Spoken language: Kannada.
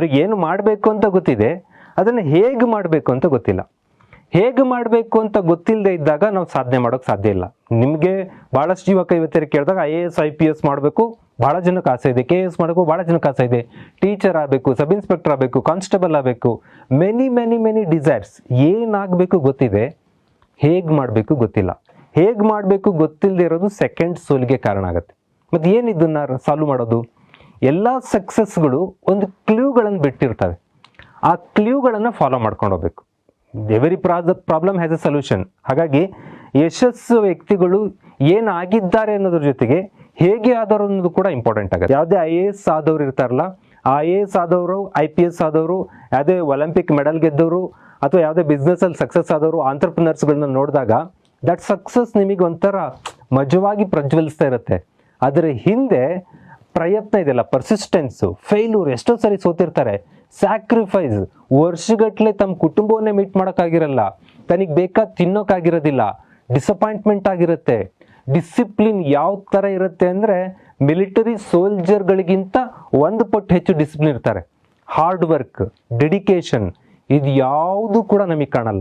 ಅವ್ರಿಗೆ ಏನು ಮಾಡಬೇಕು ಅಂತ ಗೊತ್ತಿದೆ, ಅದನ್ನು ಹೇಗೆ ಮಾಡಬೇಕು ಅಂತ ಗೊತ್ತಿಲ್ಲ. ಹೇಗೆ ಮಾಡಬೇಕು ಅಂತ ಗೊತ್ತಿಲ್ಲದೆ ಇದ್ದಾಗ ನಾವು ಸಾಧನೆ ಮಾಡೋಕೆ ಸಾಧ್ಯ ಇಲ್ಲ. ನಿಮಗೆ ಭಾಳಷ್ಟು ಯುವಕ ಯುವತಿಯರು ಕೇಳಿದಾಗ I A S I P S ಮಾಡಬೇಕು ಭಾಳ ಜನಕ್ಕೆ ಆಸೆ ಇದೆ. ಕೆ ಎಸ್ ಮಾಡಬೇಕು ಭಾಳ ಜನಕ್ಕೆ ಆಸೆ ಇದೆ. ಟೀಚರ್ ಆಗಬೇಕು ಸಬ್ ಇನ್ಸ್ಪೆಕ್ಟರ್ ಆಗಬೇಕು ಕಾನ್ಸ್ಟೇಬಲ್ ಆಗಬೇಕು ಮೆನಿ ಮೆನಿ ಮೆನಿ ಡಿಸೈರ್ಸ್ ಏನಾಗಬೇಕು ಗೊತ್ತಿದೆ, ಹೇಗೆ ಮಾಡಬೇಕು ಗೊತ್ತಿಲ್ಲ. ಹೇಗೆ ಮಾಡಬೇಕು ಗೊತ್ತಿಲ್ಲದೆ ಇರೋದು ಸೆಕೆಂಡ್ ಸೋಲಿಗೆ ಕಾರಣ ಆಗುತ್ತೆ. ಮತ್ತು ಏನು ಸಾಲ್ವ್ ಮಾಡೋದು? ಎಲ್ಲ ಸಕ್ಸಸ್ಗಳು ಒಂದು ಕ್ಲೂಗಳನ್ನು ಬಿಟ್ಟಿರ್ತವೆ. ಆ ಕ್ಲೂಗಳನ್ನು ಫಾಲೋ ಮಾಡ್ಕೊಂಡು ಹೋಗ್ಬೇಕು. ಎವರಿ ಪ್ರಾದ ಪ್ರಾಬ್ಲಮ್ ಹ್ಯಾಸ್ ಎ ಸೊಲ್ಯೂಷನ್ ಹಾಗಾಗಿ ಯಶಸ್ಸು ವ್ಯಕ್ತಿಗಳು ಏನಾಗಿದ್ದಾರೆ ಅನ್ನೋದ್ರ ಜೊತೆಗೆ ಹೇಗೆ ಆದವರು ಅನ್ನೋದು ಕೂಡ ಇಂಪಾರ್ಟೆಂಟ್ ಆಗುತ್ತೆ. ಯಾವುದೇ ಐ ಎ ಎಸ್ ಆದವ್ರು ಇರ್ತಾರಲ್ಲ ಆ ಐ ಎ ಎಸ್ ಆದವರು ಐ ಪಿ ಎಸ್ ಆದವರು, ಯಾವುದೇ ಒಲಿಂಪಿಕ್ ಮೆಡಲ್ ಗೆದ್ದವರು, ಅಥವಾ ಯಾವುದೇ ಬಿಸ್ನೆಸ್ಸಲ್ಲಿ ಸಕ್ಸಸ್ ಆದವರು ಆಂಟರ್ಪ್ರಿನರ್ಸ್ಗಳನ್ನ ನೋಡಿದಾಗ ದಟ್ ಸಕ್ಸಸ್ ನಿಮಗೆ ಒಂಥರ ಮಜವಾಗಿ ಪ್ರಜ್ವಲಿಸ್ತಾ ಇರುತ್ತೆ. ಅದರ ಹಿಂದೆ ಪ್ರಯತ್ನ ಇದೆಯಲ್ಲ ಪರ್ಸಿಸ್ಟೆನ್ಸು ಫೇಲ್ಯೂರ್ ಎಷ್ಟೋ ಸರಿ ಸೋತಿರ್ತಾರೆ. ಸ್ಯಾಕ್ರಿಫೈಸ್ ವರ್ಷಗಟ್ಟಲೆ ತಮ್ಮ ಕುಟುಂಬವನ್ನೇ ಮೀಟ್ ಮಾಡೋಕ್ಕಾಗಿರಲ್ಲ. ತನಗೆ ಬೇಕಾದ ತಿನ್ನೋಕ್ಕಾಗಿರೋದಿಲ್ಲ ಡಿಸಪಾಯಿಂಟ್ಮೆಂಟ್ ಆಗಿರುತ್ತೆ. ಡಿಸಿಪ್ಲಿನ್ ಯಾವ ಥರ ಇರುತ್ತೆ ಅಂದರೆ ಮಿಲಿಟರಿ ಸೋಲ್ಜರ್ಗಳಿಗಿಂತ ಒಂದು ಪಟ್ಟು ಹೆಚ್ಚು ಡಿಸಿಪ್ಲಿನ್ ಇರ್ತಾರೆ. ಹಾರ್ಡ್ ವರ್ಕ್ ಡೆಡಿಕೇಶನ್ ಇದು ಯಾವುದು ಕೂಡ ನಮಗೆ ಕಾಣಲ್ಲ.